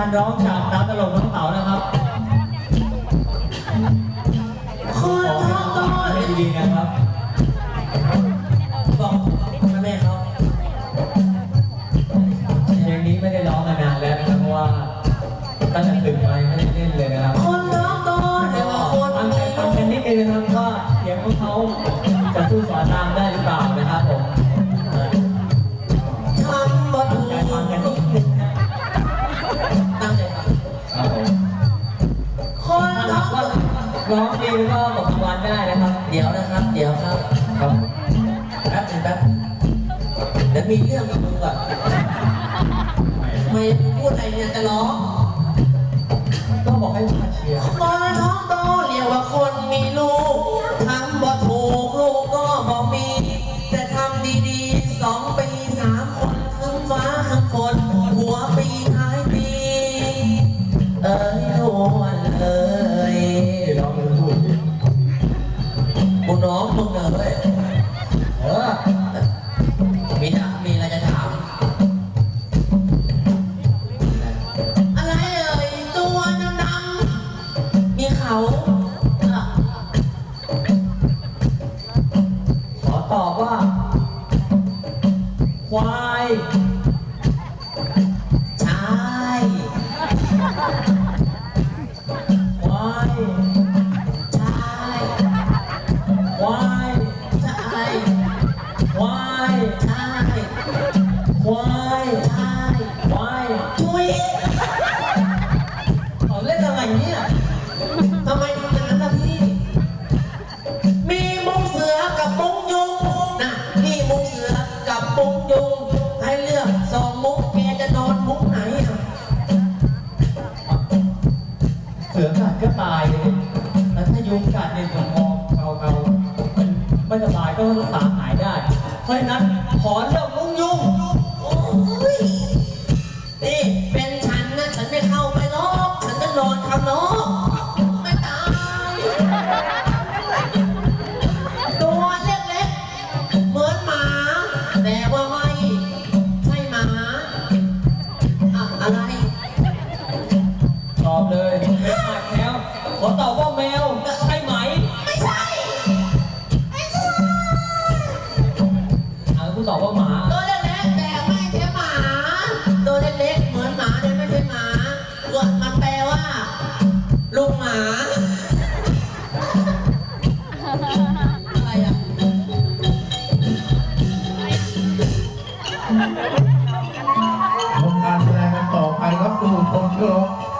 การร้องจากดาวตลกน้องเต๋านะครับคนขอท้องโตให้ดีๆนะครับ บอกแม่เขาเพลงนี้ไม่ได้ร้องมานานแล้วนะครับเพราะว่าตั้งแต่ตื่นมายังไม่ได้เล่นเลยนะครับคนท้องโตเรียกว่าคนฟังมีกันฟังกันนิดนึงนะครับว่าเสียงของเขาจะสู้สอนราม ร้องดีแล้วก็บอกทุกวันได้นะครับ เดี๋ยวนะครับ เดี๋ยวครับครับแป๊บหนึงแป๊บหนึ่งเดี๋ยวมีเรื่องกับมึงก่อนทำไมพูดอะไรเนี่ยจะร้อง ควาย กับมุงยุงให้เลือกสองมุกแกจะนอนมุกไหนอะเสือกัดก็ตายเลยแล้วถ้ายุงกัดเนี่ยผมมองเกาเกาๆมันไม่สบายก็รักษาหายได้ เพราะฉะนั้นขอเลิกมุงยุงโอ้ยนี่เป็นฉันนะฉันไม่เข้าไปหรอกฉันจะนอนข้างนอกไม่ตายตัวเล็กๆเหมือนหมา ตอบเลยเป็นหมาแมวขอตอบว่าแมว no.